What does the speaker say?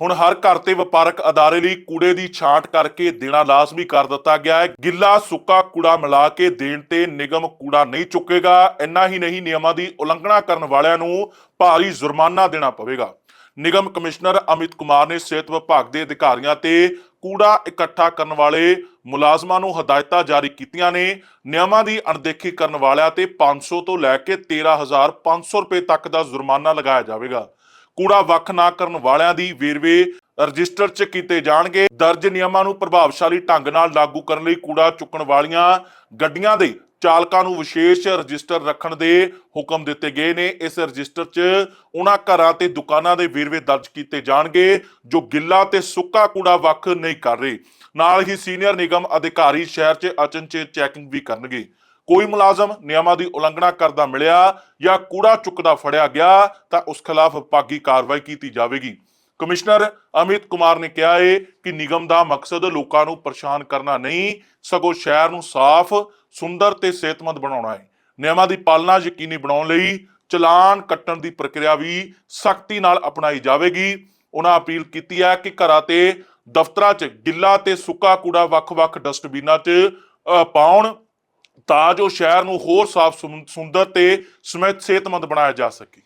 ਹੁਣ ਹਰ ਘਰ ਤੇ ਵਪਾਰਕ ਅਦਾਰੇ ਲਈ ਕੂੜੇ ਦੀ ਛਾਂਟ ਕਰਕੇ ਦੇਣਾ ਲਾਜ਼ਮੀ ਕਰ ਦਿੱਤਾ ਗਿਆ ਹੈ। ਗਿੱਲਾ ਸੁੱਕਾ ਕੂੜਾ ਮਿਲਾ ਕੇ ਦੇਣ ਤੇ ਨਿਗਮ ਕੂੜਾ ਨਹੀਂ ਚੁੱਕੇਗਾ। ਇੰਨਾ ਹੀ ਨਹੀਂ, ਨਿਯਮਾਂ ਦੀ ਉਲੰਘਣਾ ਕਰਨ ਵਾਲਿਆਂ ਨੂੰ ਭਾਰੀ ਜੁਰਮਾਨਾ ਦੇਣਾ ਪਵੇਗਾ। ਨਿਗਮ ਕਮਿਸ਼ਨਰ ਅਮਿਤ ਕੁਮਾਰ ਨੇ ਸਿਹਤ ਵਿਭਾਗ ਦੇ ਅਧਿਕਾਰੀਆਂ ਤੇ ਕੂੜਾ ਇਕੱਠਾ ਕਰਨ ਵਾਲੇ ਮੁਲਾਜ਼ਮਾਂ ਨੂੰ ਹਦਾਇਤਾਂ ਜਾਰੀ ਕੀਤੀਆਂ ਨੇ। ਨਿਯਮਾਂ ਦੀ ਅਣਦੇਖੀ ਕਰਨ ਵਾਲਿਆਂ ਤੇ 500 ਤੋਂ ਲੈ ਕੇ 13500 ਰੁਪਏ ਤੱਕ ਦਾ ਜੁਰਮਾਨਾ ਲਗਾਇਆ ਜਾਵੇਗਾ। ਕੂੜਾ ਵੱਖ ਨਾ ਕਰਨ ਵਾਲਿਆਂ ਦੀ ਵੇਰਵੇ ਰਜਿਸਟਰ 'ਚ ਕੀਤੇ ਜਾਣਗੇ। ਦਰਜ ਨਿਯਮਾਂ ਨੂੰ ਪ੍ਰਭਾਵਸ਼ਾਲੀ ਢੰਗ ਨਾਲ ਲਾਗੂ ਕਰਨ ਲਈ ਕੂੜਾ ਚੁੱਕਣ ਵਾਲੀਆਂ ਗੱਡੀਆਂ ਦੇ ਚਾਲਕਾਂ ਨੂੰ ਵਿਸ਼ੇਸ਼ ਰਜਿਸਟਰ ਰੱਖਣ ਦੇ ਹੁਕਮ ਦਿੱਤੇ ਗਏ ਨੇ। ਇਸ ਰਜਿਸਟਰ 'ਚ ਉਹਨਾਂ ਘਰਾਂ ਤੇ ਦੁਕਾਨਾਂ ਦੇ ਵੇਰਵੇ ਦਰਜ ਕੀਤੇ ਜਾਣਗੇ, ਜੋ ਗਿੱਲਾ ਤੇ ਸੁੱਕਾ ਕੂੜਾ ਵੱਖ ਨਹੀਂ ਕਰ ਰਹੇ। ਨਾਲ ਹੀ ਸੀਨੀਅਰ ਨਿਗਮ ਅਧਿਕਾਰੀ ਸ਼ਹਿਰ 'ਚ ਅਚਨਚੇਤ ਚੈਕਿੰਗ ਵੀ ਕਰਨਗੇ। ਕੋਈ ਮੁਲਾਜ਼ਮ ਨਿਯਮਾਂ ਦੀ ਉਲੰਘਣਾ ਕਰਦਾ ਮਿਲਿਆ ਜਾਂ ਕੂੜਾ ਚੁੱਕਦਾ ਫੜਿਆ ਗਿਆ ਤਾਂ ਉਸ ਖਿਲਾਫ ਵਿਭਾਗੀ ਕਾਰਵਾਈ ਕੀਤੀ ਜਾਵੇਗੀ। ਕਮਿਸ਼ਨਰ ਅਮਿਤ ਕੁਮਾਰ ਨੇ ਕਿਹਾ ਹੈ ਕਿ ਨਿਗਮ ਦਾ ਮਕਸਦ ਲੋਕਾਂ ਨੂੰ ਪਰੇਸ਼ਾਨ ਕਰਨਾ ਨਹੀਂ, ਸਗੋਂ ਸ਼ਹਿਰ ਨੂੰ ਸਾਫ਼, ਸੁੰਦਰ ਤੇ ਸਿਹਤਮੰਦ ਬਣਾਉਣਾ ਹੈ। ਨਿਯਮਾਂ ਦੀ ਪਾਲਣਾ ਯਕੀਨੀ ਬਣਾਉਣ ਲਈ ਚਲਾਨ ਕੱਟਣ ਦੀ ਪ੍ਰਕਿਰਿਆ ਵੀ ਸਖਤੀ ਨਾਲ ਅਪਣਾਈ ਜਾਵੇਗੀ। ਉਹਨਾਂ ਅਪੀਲ ਕੀਤੀ ਹੈ ਕਿ ਘਰਾਂ ਤੇ ਦਫ਼ਤਰਾਂ 'ਚ ਗਿੱਲਾ ਤੇ ਸੁੱਕਾ ਕੂੜਾ ਵੱਖ-ਵੱਖ ਡਸਟਬਿਨਾਂ 'ਚ ਪਾਉਣ। ਤਾਂ ਜੋ ਸ਼ਹਿਰ ਨੂੰ ਹੋਰ ਸਾਫ਼ ਸੁੰ- ਸੁੰਦਰ ਤੇ ਸਮਿਤ ਸਿਹਤਮੰਦ ਬਣਾਇਆ ਜਾ ਸਕੇ।